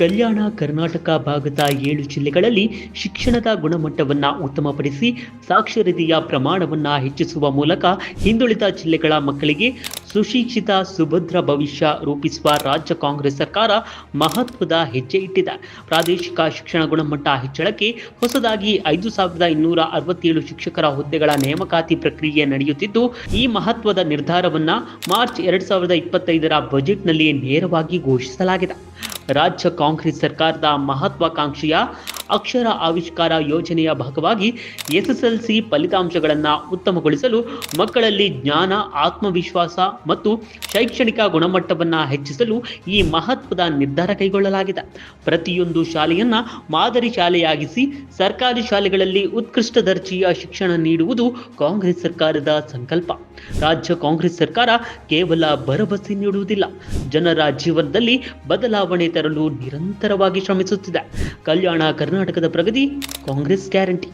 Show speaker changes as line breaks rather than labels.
ಕಲ್ಯಾಣ ಕರ್ನಾಟಕ ಭಾಗದ ಏಳು ಜಿಲ್ಲೆಗಳಲ್ಲಿ ಶಿಕ್ಷಣದ ಗುಣಮಟ್ಟವನ್ನು ಉತ್ತಮಪಡಿಸಿ ಸಾಕ್ಷರತೆಯ ಪ್ರಮಾಣವನ್ನು ಹೆಚ್ಚಿಸುವ ಮೂಲಕ ಹಿಂದುಳಿದ ಜಿಲ್ಲೆಗಳ ಮಕ್ಕಳಿಗೆ ಸುಶಿಕ್ಷಿತ ಸುಭದ್ರ ಭವಿಷ್ಯ ರೂಪಿಸುವ ರಾಜ್ಯ ಕಾಂಗ್ರೆಸ್ ಸರ್ಕಾರ ಮಹತ್ವದ ಹೆಜ್ಜೆ ಇಟ್ಟಿದೆ. ಪ್ರಾದೇಶಿಕ ಶಿಕ್ಷಣ ಗುಣಮಟ್ಟ ಹೆಚ್ಚಳಕ್ಕೆ ಹೊಸದಾಗಿ ಐದು ಸಾವಿರದ ಇನ್ನೂರ ಅರವತ್ತೇಳು ಶಿಕ್ಷಕರ ಹುದ್ದೆಗಳ ನೇಮಕಾತಿ ಪ್ರಕ್ರಿಯೆ ನಡೆಯುತ್ತಿದ್ದು, ಈ ಮಹತ್ವದ ನಿರ್ಧಾರವನ್ನು ಮಾರ್ಚ್ ಎರಡು ಸಾವಿರದ ಇಪ್ಪತ್ತೈದರ ಬಜೆಟ್ನಲ್ಲಿ ನೇರವಾಗಿ ಘೋಷಿಸಲಾಗಿದೆ. ರಾಜ್ಯ ಕಾಂಗ್ರೆಸ್ ಸರ್ಕಾರದ ಮಹತ್ವಾಕಾಂಕ್ಷೆಯ ಅಕ್ಷರ ಆವಿಷ್ಕಾರ ಯೋಜನೆಯ ಭಾಗವಾಗಿ ಎಸ್ಎಸ್ಎಲ್ಸಿ ಫಲಿತಾಂಶಗಳನ್ನು ಉತ್ತಮಗೊಳಿಸಲು ಮಕ್ಕಳಲ್ಲಿ ಜ್ಞಾನ, ಆತ್ಮವಿಶ್ವಾಸ ಮತ್ತು ಶೈಕ್ಷಣಿಕ ಗುಣಮಟ್ಟವನ್ನು ಹೆಚ್ಚಿಸಲು ಈ ಮಹತ್ವದ ನಿರ್ಧಾರ ಕೈಗೊಳ್ಳಲಾಗಿದೆ. ಪ್ರತಿಯೊಂದು ಶಾಲೆಯನ್ನು ಮಾದರಿ ಶಾಲೆಯಾಗಿಸಿ ಸರ್ಕಾರಿ ಶಾಲೆಗಳಲ್ಲಿ ಉತ್ಕೃಷ್ಟ ದರ್ಜೆಯ ಶಿಕ್ಷಣ ನೀಡುವುದು ಕಾಂಗ್ರೆಸ್ ಸರ್ಕಾರದ ಸಂಕಲ್ಪ. ರಾಜ್ಯ ಕಾಂಗ್ರೆಸ್ ಸರ್ಕಾರ ಕೇವಲ ಭರವಸೆ ನೀಡುವುದಿಲ್ಲ. ಜನರ ಜೀವನದಲ್ಲಿ ಬದಲಾವಣೆ ತರಲು ನಿರಂತರವಾಗಿ ಶ್ರಮಿಸುತ್ತಿದೆ. ಕಲ್ಯಾಣ ಕರ್ನಾಟಕದ ಪ್ರಗತಿ ಕಾಂಗ್ರೆಸ್ ಗ್ಯಾರಂಟಿ.